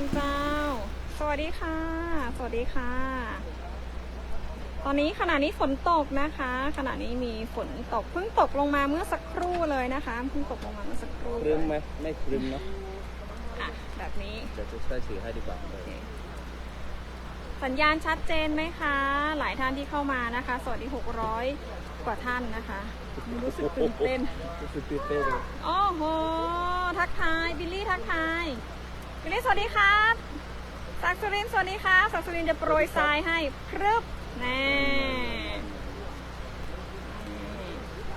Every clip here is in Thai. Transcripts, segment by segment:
คุณเจ้า สวัสดีค่ะ สวัสดีค่ะ ตอนนี้ขณะนี้ฝนตกนะคะ ขณะนี้มีฝนตกเพิ่งตกลงมาเมื่อสักครู่เลยนะคะเพิ่งตกลงมาเมื่อสักครู่ครึ้มไหมไม่ครึ้มเนาะอะแบบนี้เดี๋ยวจะช่วยถือให้ดีกว่าเออสัญญาณชัดเจนไหมคะ หลายท่านที่เข้ามานะคะ สวัสดี 600 กว่าท่านนะคะ รู้สึกตื่นเต้นรู้สึกตื่นเต้นเลยโอ้โห ทักทาย บิลลี่ทักทาย บิลลี่สวัสดีครับสักสุรินทร์สวัสดีครับสักสุรินทร์จะโปรยทรายให้พรึบแน่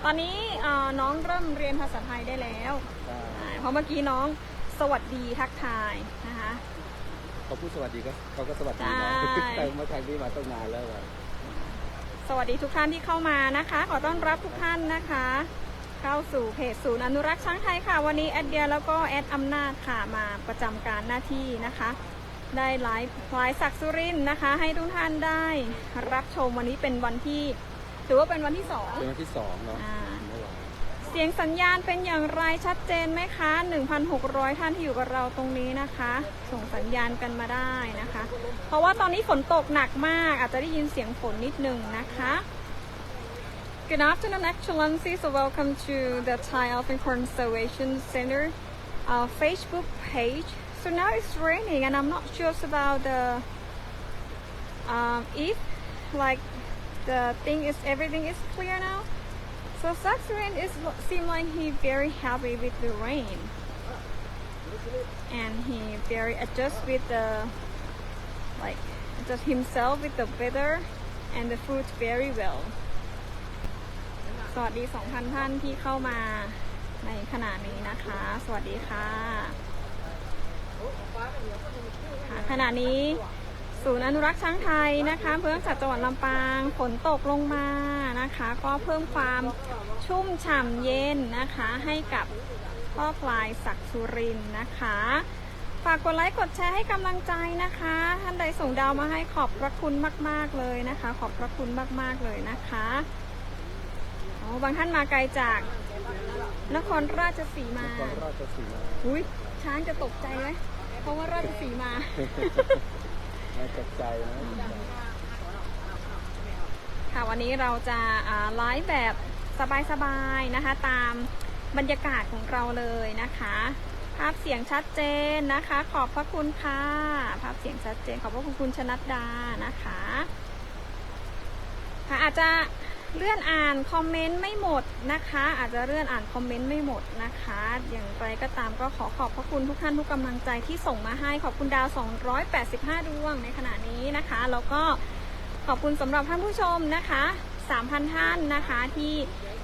ตอนนี้เอ่อน้องเริ่มเรียนภาษาไทยได้แล้วใช่อ่าเพราะเมื่อกี้น้องสวัสดีทักทายนะคะเขาพูดสวัสดีก็เขาก็สวัสดีนะใช่แต่มาทางนี้มาตั้งนานแล้วอะสวัสดีทุกท่านที่เข้ามานะคะ ขอต้อนรับทุกท่านนะคะ เข้าสู่เพจศูนย์อนุรักษ์ช้างไทยค่ะ วันนี้แอดเดียแล้วก็แอดอำนาจค่ะมาประจำการหน้าที่นะคะ ได้ไลฟ์ไลฟ์ศักดิ์สุรินทร์นะคะ ให้ทุกท่านได้รับชมวันนี้เป็นวันที่ถือว่าเป็นวันที่สองเป็นวันที่สองเนาะอ่าเมื่อวานเสียงสัญญาณเป็นอย่างไรชัดเจนไหมคะ 1,600 ท่านที่อยู่กับเราตรงนี้นะคะ ส่งสัญญาณกันมาได้นะคะ เพราะว่าตอนนี้ฝนตกหนักมากอาจจะได้ยินเสียงฝนนิดนึงนะคะ Good afternoon, Excellency. So welcome to the Thai Elephant Conservation Center uh, Facebook page. So now it's raining, and I'm not sure about the um, if like the thing is everything is clear now. So Saxorin is seem like he very happy with the rain, and he very adjust with the like adjust himself with the weather and the food very well. สวัสดี 2,000 ท่านที่เข้ามาในขณะนี้นะคะ สวัสดีค่ะค่ะขณะนี้ศูนย์อนุรักษ์ช้างไทยนะคะเพื่อสัตว์จังหวัดลำปางฝนตกลงมานะคะ ก็เพิ่มความชุ่มฉ่ำเย็นนะคะ ให้กับพ่อพลายศักดิ์สุรินนะคะ ฝากกดไลค์กดแชร์ให้กำลังใจนะคะ ท่านใดส่งดาวมาให้ขอบพระคุณมาก ๆเลยนะคะ ขอบพระคุณมาก ๆเลยนะคะ บางท่านมาไกลจากนครราชสีมานครราชสีมาอุ้ยช้างจะตกใจไหมเพราะว่าราชสีมาน่าตกใจนะค่ะวันนี้เราจะอ่าไลฟ์แบบสบายๆนะคะ ตามบรรยากาศของเราเลยนะคะภาพเสียงชัดเจนนะคะ ขอบพระคุณค่ะ ภาพเสียงชัดเจน ขอบพระคุณคุณชนัดดานะคะค่ะอาจจะ เลื่อนอ่านคอมเมนต์ไม่หมดนะคะ อาจจะเลื่อนอ่านคอมเมนต์ไม่หมดนะคะ อย่างไรก็ตามก็ขอขอบพระคุณทุกท่านทุกกำลังใจที่ส่งมาให้ขอบคุณดาว 285 ดวงในขณะนี้นะคะ แล้วก็ขอบคุณสำหรับท่านผู้ชมนะคะ 3,000 ท่านนะคะที่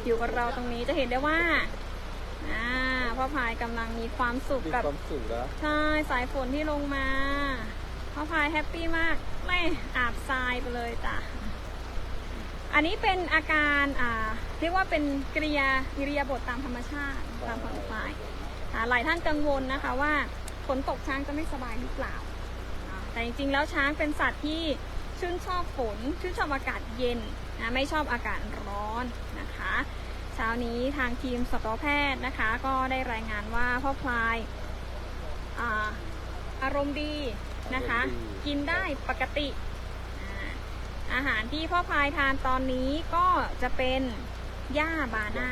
อยู่กับเราตรงนี้จะเห็นได้ว่าอ่าพ่อพายกำลังมีความสุขมีกับความสุขแล้ว ใช่สายฝนที่ลงมาพ่อพายแฮปปี้มากไม่อาบทรายไปเลยจ้ะ อันนี้เป็นอาการอ่าเรียกว่าเป็นกิริยากิริยาบทตามธรรมชาติตามผ่อนคลายอ่าหลายท่านกังวลนะคะว่าฝนตกช้างจะไม่สบายหรือเปล่าอ่า แต่จริงๆ แล้วช้างเป็นสัตว์ที่ชื่นชอบฝน ชื่นชอบอากาศเย็นนะไม่ชอบอากาศร้อนนะคะเช้านี้ทางทีมสัตวแพทย์นะคะ ก็ได้รายงานว่าพ่อพลายอ่าอารมณ์ดีนะคะ กินได้ปกติอ่า อาหารที่พ่อพลายทานตอนนี้ก็จะเป็นหญ้าบาน่า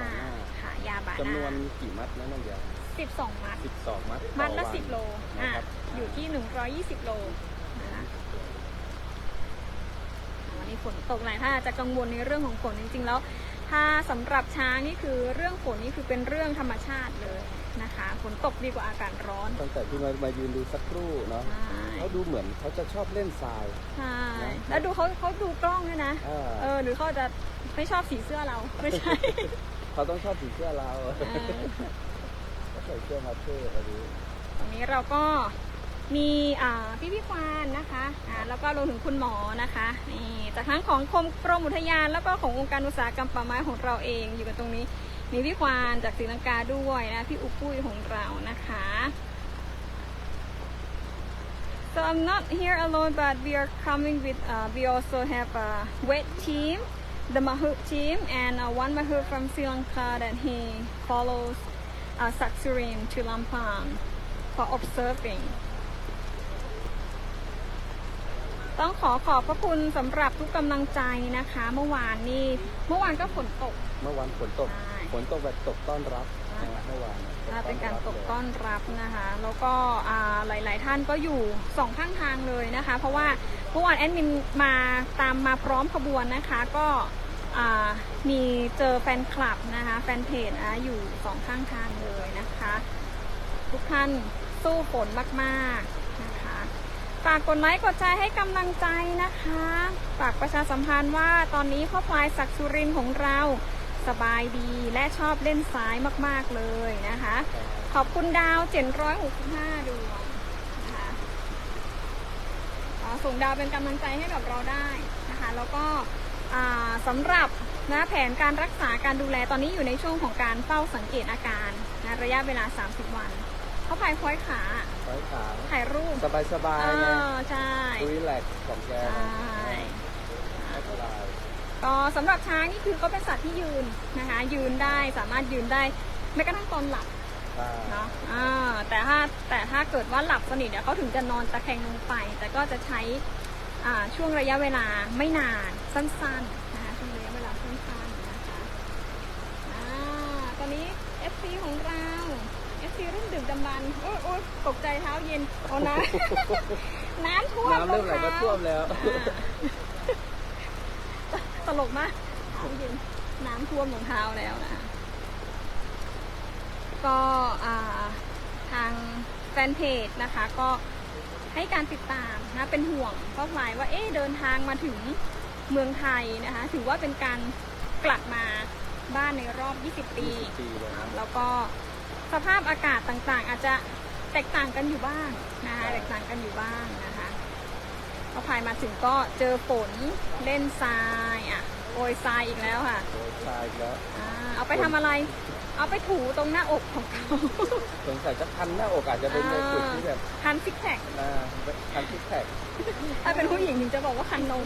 ค่ะหญ้าบาจำนน่าวนกี่มัดนะน้องเดียว12มัดสิบสองมัดมัดละต่อวัน10โลอะนะครับอยู่ที่120โลนะคะวันนี้ฝนตกหลายท่านอาจจะกังวลในเรื่องของฝนจริงๆแล้ว ถ้าสำหรับช้างนี่คือเรื่องฝนนี่คือเป็นเรื่องธรรมชาติเลย นะคะฝนตกดีกว่าอากาศร้อน ตั้งแต่ที่มามายืนดูสักครู่เนาะใช่ เขาดูเหมือนเขาจะชอบเล่นทราย ใช่แล้วดูเขาเขาดูกล้องด้วยนะอ่าเออหรือเขาจะไม่ชอบสีเสื้อเราไม่ใช่ เขาต้องชอบสีเสื้อเราเออ เขาใส่เสื้อมาเท่อันนี้ตรงนี้เราก็มีอ่าพี่พี่ควานนะคะอ่าแล้วก็รวมถึงคุณหมอนะคะนี่จากทั้งของกรมกรมอุทยานแล้วก็ขององค์การอุตสาหกรรมป่าไม้ของเราเองอยู่กันตรงนี้ มีพี่ควานจากศรีลังกาด้วยนะพี่อุปุ้ยของเรานะคะ So I'm not here alone, but we are coming with. Uh, we also have a wet team, the Mahout team, and uh, one Mahout from Sri Lanka that he follows uh, Saksurin to Lampang for observing. ต้องขอขอบพระคุณสำหรับทุกกำลังใจนะคะ เมื่อวานนี่เมื่อวานก็ฝนตก เมื่อวานฝนตก นตกแบบตกต้อนรับใช่นะเมื่อวานอ่าเป็นการตกต้อนอนรับนะคะ แล้วก็อ่าหลาย ๆ ท่านก็อยู่สองข้างทางเลยนะคะ เพราะว่าเมื่อวานแอดมินมาตามมาพร้อมขบวนนะคะก็อ่ามีเจอแฟนคลับนะคะแฟนเพจนะอยู่สองข้างทางเลยนะคะ ทุกท่านสู้ฝนมากๆนะคะฝากกดไลค์กดแชร์ให้กำลังใจนะคะฝากประชาสัมพันธ์ว่าตอนนี้พ่อพลายศักดิ์สุรินทร์ของเรา สบายดีและชอบเล่นซ้ายมากๆเลยนะคะ ขอบคุณดาว 765 ดวงนะคะอ่าส่งดาวเป็นกำลังใจให้กับเราได้นะคะ แล้วก็อ่าสำหรับนะแผนการรักษาการดูแลตอนนี้อยู่ในช่วงของการเฝ้าสังเกตอาการนะระยะเวลา 30 วัน เขาพายค้อยขาไว้ขาถ่ายรูป สบายสบายเอๆไงอใช่รีแลกซ์ของแก ใช่ ไม่เป็นไร ก็สำหรับช้างนี่คือเขาเป็นสัตว์ที่ยืนนะคะ ยืนได้สามารถยืนได้แม้กระทั่งตอนหลับใช่เนาะอ่าแต่ถ้าแต่ถ้าเกิดว่าหลับสนิทเนี่ยเขาถึงจะนอนตะแคงลงไป แต่ก็จะใช้อ่าช่วงระยะเวลาไม่นานสั้นๆนะคะช่วงระยะเวลาสั้นๆนะคะอ่าตอนนี้ FC ของเรา FC รุ่นดึกดำบรรพ์โอ๊ยโอ๊ยตกใจเท้าเย็นเอานะน้ำท่วมน้ำเริ่มไหลก็ท่วมแล้วอ่าต ลกมากเท้าเย็นน้ำท่วมรองเท้าแล้วนะก็อ่าทางแฟนเพจนะคะ ก็ให้การติดตามนะเป็นห่วงก็หมายว่าเอ๊ะเดินทางมาถึงเมืองไทยนะคะ ถือว่าเป็นการกลับมาบ้านในรอบ 20 ปี20ปีเลยนะแล้วก็สภาพอากาศต่างๆ อาจจะแตกต่างกันอยู่บ้างนะคะแตกต่างกันอยู่บ้างนะคะ พอพายมาถึงก็เจอฝนเล่นทรายอะโอยทรายอีกแล้วค่ะโอ้ยชายอีกแล้วอ่าเอาไปทำอะไร เอาไปถูตรงหน้าอกของเขาสงสัยจะคันหน้าอกอาจจะเป็นในจุดที่แบบคันซิกแพคอ่าคันที่แท็กถ้าเป็นผู้หญิงถึงจะบอกว่าคันนม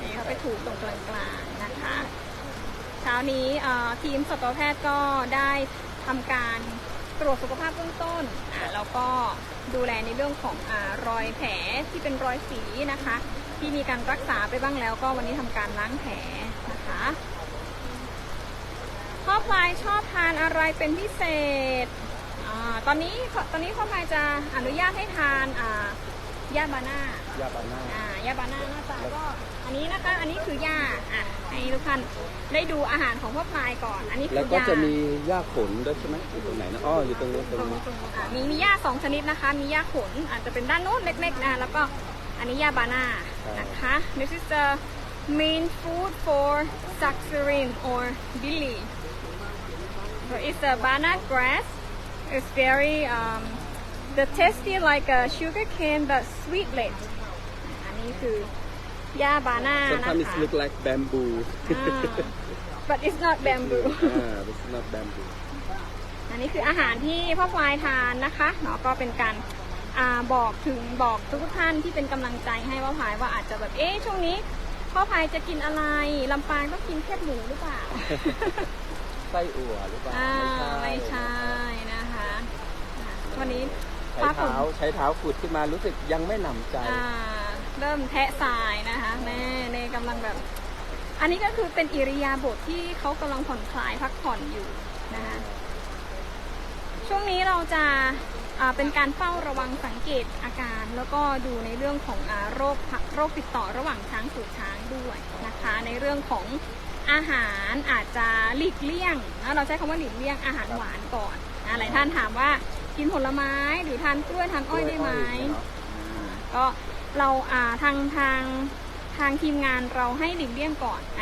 นี่เขาไปถูตรงกลางๆนะคะเช้านี้เอ่อทีมสัตวแพทย์ก็ได้ทำการ ตรวจสุขภาพเบื้องต้นอ่าแล้วก็ดูแลในเรื่องของอารอยแผลที่เป็นรอยสีนะคะ ที่มีการรักษาไปบ้างแล้วก็วันนี้ทำการล้างแผลนะคะพ่อพลายชอบทานอะไรเป็นพิเศษอาตอนนี้ตอนนี้พ่อพลายจะอนุญาตให้ทานอ่าหญ้าบาน่ายาบาน่าอ่ายาบาน่าหน้าตาก็อั นนี้นะคะ อันนี้คือยาอะให้ทุกท่านได้ดูอาหารของพ่อพลายก่อน อันนี้คืแล้วอก็ยาจะมีหญ้าขนด้วยใช่ไหมอยู่ตรงไหนนะอ๋ออยู่ตรงนี้ตรงนี้อะมีมีหญ้าสองชนิดนะคะ มีหญ้าขนอาจจะเป็นด้านโน้นเล็กๆนะแล้วก็อันนี้หญ้าบาน่านะคะ This is the main food for Saxarin or Billy so it's a banana grass it's very um the tasty like a sugar cane but sweetlet อันนี้คือ หญ้าบาน่านะ Sometimes it คะ look like bamboo อ่า but it's not bamboo อ่า it's not bamboo อันนี้คืออาหารที่พ่อพลายทานนะคะเนาะก็เป็นการอาบอกถึงบอกทุกท่านที่เป็นกำลังใจให้พ่อพลายว่าอาจจะแบบเอ๊ะช่วงนี้พ่อพลายจะกินอะไรลำปางต้องกินแคบหมูหรือเปล่าไส้อั่วหรือเปล่าอ่าไม่ใช่นะคะอะวันนี้ใช้ฟ้าฝนเท้าใช้เท้าขุดขึ้นมารู้สึกยังไม่หนำใจอ่า เริ่มแทะทรายนะคะแม่ในกำลังแบบ อันนี้ก็คือเป็นอิริยาบถที่เขากำลังผ่อนคลายพักผ่อนอยู่นะคะช่วงนี้เราจะอ่าเป็นการเฝ้าระวังสังเกตอาการ แล้วก็ดูในเรื่องของอาโรคโรคติดต่อระหว่างช้างสู่ช้างด้วยนะคะ ในเรื่องของอาหารอาจจะหลีกเลี่ยงนะเราใช้คำว่าหลีกเลี่ยงอาหารหวานก่อนนะหลายท่านถามว่ากินผลไม้หรือทานกล้วยทานอ้อยได้ไหมก็ เราอ่าทางทางทางทีมงานเราให้หลีกเลี่ยงก่อนนะ